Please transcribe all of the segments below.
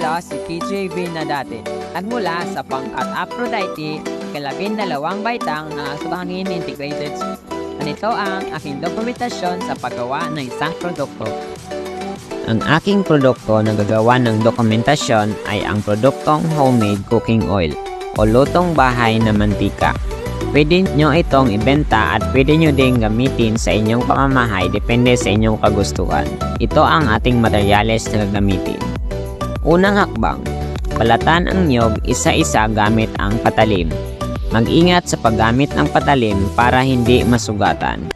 JV na dati. Nagmula sa pangkat Aphrodite, kalabing dalawang baitang na subhangin integrated. Ganito ang aking dokumentasyon sa paggawa ng isang produkto. Ang aking produkto na gagawa ng dokumentasyon ay ang produktong homemade cooking oil o lutong bahay na mantika. Pwede nyo itong ibenta at pwede nyo ding gamitin sa inyong pamamahay depende sa inyong kagustuhan. Ito ang ating materyales na gagamitin. Unang hakbang, balatan ang nyog isa-isa gamit ang patalim. Mag-ingat sa paggamit ng patalim para hindi masugatan.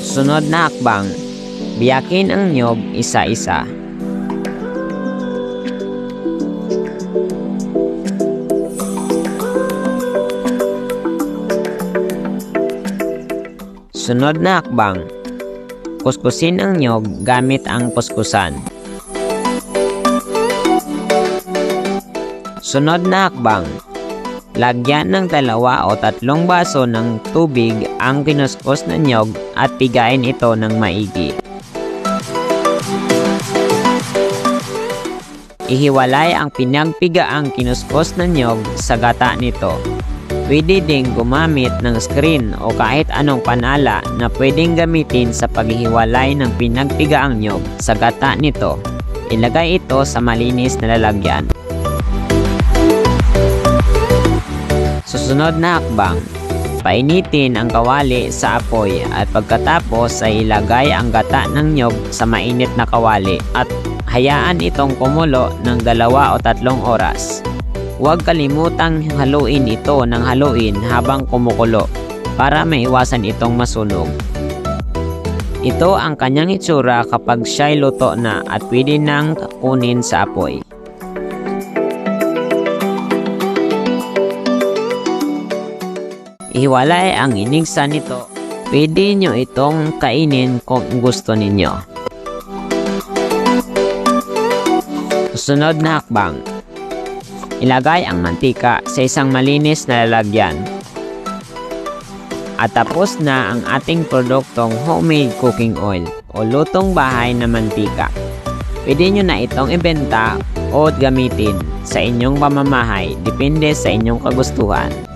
Sunod na hakbang, biyakin ang nyog isa-isa. Sunod na hakbang, kuskusin ang nyog gamit ang kuskusan. Sunod na hakbang, Lagyan ng dalawa o tatlong baso ng tubig ang kinuskus na nyog at pigain ito ng maigi. Ihiwalay ang pinagpigaang kinuskus na nyog sa gata nito. Pwede ding gumamit ng screen o kahit anong panala na pwedeng gamitin sa paghihiwalay ng pinagpigaang nyog sa gata nito. Ilagay ito sa malinis na lalagyan. Susunod na hakbang, painitin ang kawali sa apoy at pagkatapos ay ilagay ang gata ng nyog sa mainit na kawali at hayaan itong kumulo ng dalawa o tatlong oras. Huwag kalimutang haluin ito ng haluin habang kumukulo para maiwasan itong masunog. Ito ang kanyang itsura kapag siya'y luto na at pwede nang kunin sa apoy. Ihiwalay ang inigsa nito. Pwede nyo itong kainin kung gusto ninyo. Susunod na hakbang. Ilagay ang mantika sa isang malinis na lalagyan. At tapos na ang ating produktong homemade cooking oil o lutong bahay na mantika. Pwede nyo na itong ibenta o gamitin sa inyong pamamahay depende sa inyong kagustuhan.